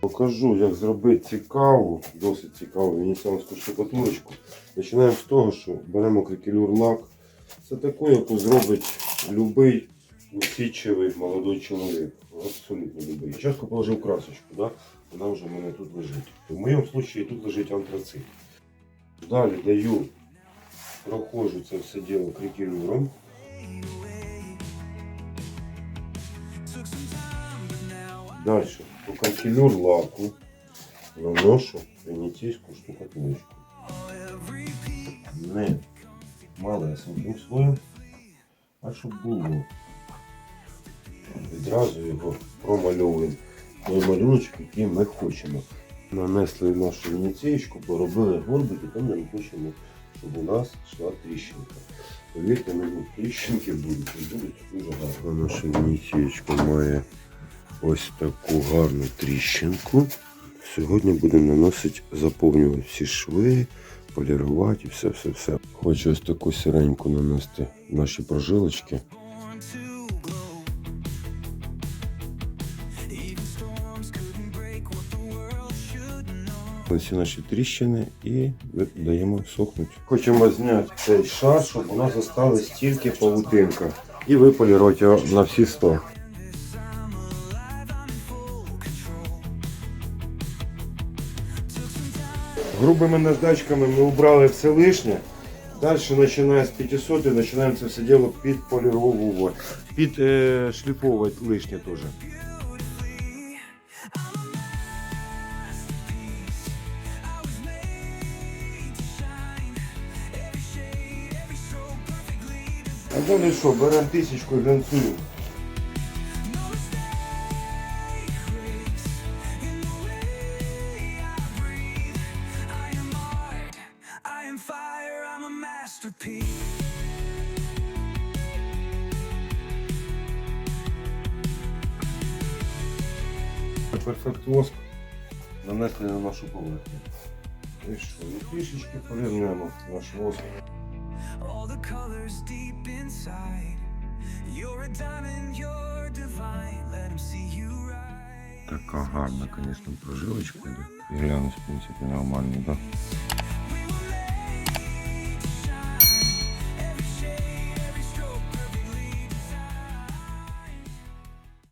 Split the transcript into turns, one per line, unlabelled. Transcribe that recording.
Покажу, як зробити цікаву, досить цікаву венеціанську штукатурочку. Починаємо з того, що беремо крикелюр лак. Це таку, яку зробить будь-який усідчивий молодий чоловік. Абсолютно любий. Спочатку положив красочку, да? вона вже в мене тут лежить. В моєму випадку тут лежить антрацит. Далі даю, проходжу це все діло крикелюром. Далі по канцелюр лаку наношу венеційську штукатурочку. Не малесеньким слоєм, а щоб було. Відразу його промальовуємо той малюночок, який ми хочемо. Нанесли нашу венеційку, поробили горбики, там ми хочемо, щоб у нас йшла тріщинка. Повірте мені, тріщинки будуть, і будуть дуже гарно. Наша венеційка має ось таку гарну тріщинку. Сьогодні будемо наносити, заповнювати всі шви, полірувати і все-все-все. Хочу ось таку сиреньку нанести в наші прожилочки. Ці наші тріщини і даємо сохнути. Хочемо зняти цей шар, щоб у нас залишилась тільки павутинка. І виполірувати його на всі 100. Грубими наждачками ми убрали все лишнє. Далі, починає з 500, починаємо це все діло підполіровувати, під е, шліфовувати лишнє теж. А далі що, беремо тисячку і глянцюємо.
Masterpiece.
Перфект воск нанесли на нашу поверхню. І що, і трішечки порівняємо наш воск.
All the colors deep inside. You're a diamond, you're divine. Let 'em see you right.
Така гарна, звісно, прожилочка. йде. В принципі, нормально, так? Да?